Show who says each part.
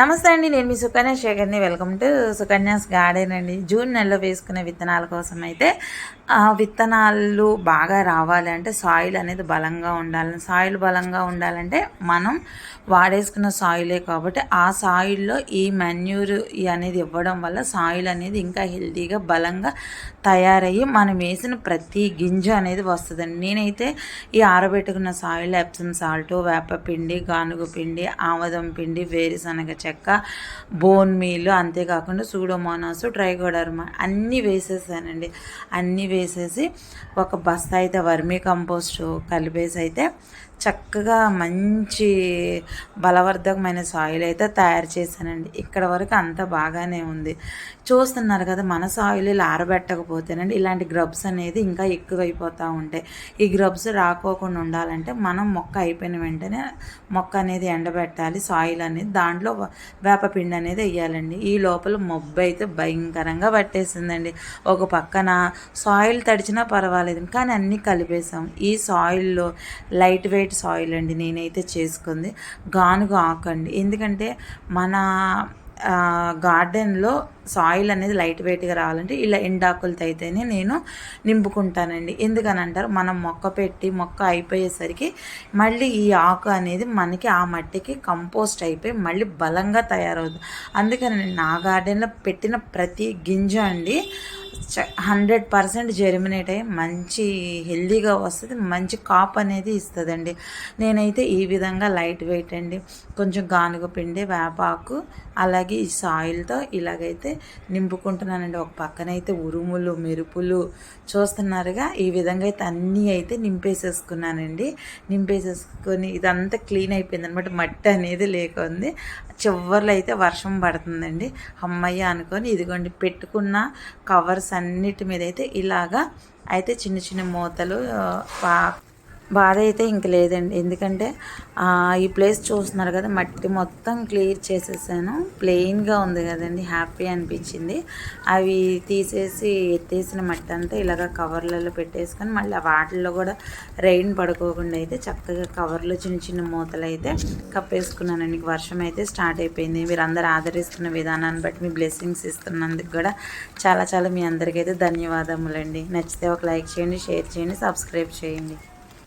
Speaker 1: నమస్తే అండి నేను మీ సుకన్య శేఖర్ని. వెల్కమ్ టు సుకన్యాస్ గార్డెన్ అండి. జూన్ నెలలో వేసుకునే విత్తనాల కోసం అయితే ఆ విత్తనాలు బాగా రావాలి అంటే సాయిల్ అనేది బలంగా ఉండాలి. సాయిల్ బలంగా ఉండాలంటే మనం వాడేసుకున్న సాయిలే కాబట్టి ఆ సాయిల్లో ఈ మెన్యూర్ అనేది ఇవ్వడం వల్ల సాయిల్ అనేది ఇంకా హెల్తీగా బలంగా తయారయ్యి మనం వేసిన ప్రతి గింజ అనేది వస్తుందండి. నేనైతే ఈ ఆరబెట్టుకున్న సాయిల్ ఎప్సమ్ సాల్ట్ వేప పిండి గానుగ పిండి ఆమదం పిండి వేరుశనగ చెక్క బోన్ మీల్ అంతేకాకుండా సూడోమోనాస్ ట్రైకోడర్మా అన్నీ వేసేసానండి. అన్నీ వేసేసి ఒక బస్తా అయితే వర్మీ కంపోస్ట్ కలిపేసి అయితే చక్కగా మంచి బలవర్ధకమైన సాయిల్ అయితే తయారు చేశానండి. ఇక్కడ వరకు అంత బాగానే ఉంది. చూస్తున్నారు కదా మన సాయిల్ ఆరబెట్టకపోతేనండి ఇలాంటి గ్రబ్స్ అనేది ఇంకా ఎక్కువైపోతూ ఉంటాయి. ఈ గ్రబ్స్ రాకోకుండా ఉండాలంటే మనం మొక్క అయిపోయిన వెంటనే మొక్క అనేది ఎండబెట్టాలి. సాయిల్ అనేది దాంట్లో వేపపిండి అనేది వేయాలండి. ఈ లోపల మొబ్బు అయితే భయంకరంగా పట్టేసిందండి. ఒక పక్కన సాయిల్ తడిచినా పర్వాలేదు కానీ అన్నీ కలిపేసాం. ఈ సాయిల్లో లైట్ వెయిట్ సాయిల్ అండి నేనైతే చేసుకుంది. గానుగ ఆకండి ఎందుకంటే మన గార్డెన్లో సాయిల్ అనేది లైట్ వెయిట్గా రావాలంటే ఇలా ఎండాకులతో అయితేనే నేను నింపుకుంటానండి. ఎందుకని అంటారు మనం మొక్క పెట్టి మొక్క అయిపోయేసరికి మళ్ళీ ఈ ఆకు అనేది మనకి ఆ మట్టికి కంపోస్ట్ అయిపోయి మళ్ళీ బలంగా తయారవుతుంది. అందుకని నా గార్డెన్లో పెట్టిన ప్రతి గింజ అండి హండ్రెడ్ పర్సెంట్ జెర్మినేట్ అయ్యి మంచి హెల్దీగా వస్తుంది మంచి కాప్ అనేది ఇస్తుందండి. నేనైతే ఈ విధంగా లైట్ వెయిట్ అండి. కొంచెం గానుగ పిండి వేపాకు అలాగే ఈ సాయిల్తో ఇలాగైతే నింపుకుంటున్నానండి. ఒక పక్కన అయితే ఉరుములు మెరుపులు చూస్తున్నారుగా ఈ విధంగా అయితే అన్నీ అయితే నింపేసేసుకున్నానండి. నింపేసేసుకొని ఇదంతా క్లీన్ అయిపోయింది అనమాట మట్టి అనేది లేకుంది. చివర్లో అయితే వర్షం పడుతుందండి. అమ్మయ్య అనుకొని ఇదిగోండి పెట్టుకున్న కవర్స్ అన్నిటి మీద అయితే ఇలాగా అయితే చిన్న చిన్న మూతలు బాధ అయితే ఇంక లేదండి. ఎందుకంటే ఈ ప్లేస్ చూస్తున్నారు కదా మట్టి మొత్తం క్లియర్ చేసేసాను. ప్లెయిన్గా ఉంది కదండి హ్యాపీ అనిపించింది. అవి తీసేసి ఎత్తేసిన మట్టి అంతా ఇలాగ కవర్లలో పెట్టేసుకొని మళ్ళీ వాటిల్లో కూడా రెయిన్ పడుకోకుండా అయితే చక్కగా కవర్లో చిన్న చిన్న మూతలు అయితే కప్పేసుకున్నానండి వర్షం అయితే స్టార్ట్ అయిపోయింది. మీరు అందరు ఆదరిస్తున్న విధానాన్ని బట్టి మీ బ్లెస్సింగ్స్ ఇస్తున్నందుకు కూడా చాలా చాలా మీ అందరికైతే ధన్యవాదములండి. నచ్చితే ఒక లైక్ చేయండి షేర్ చేయండి సబ్స్క్రైబ్ చేయండి.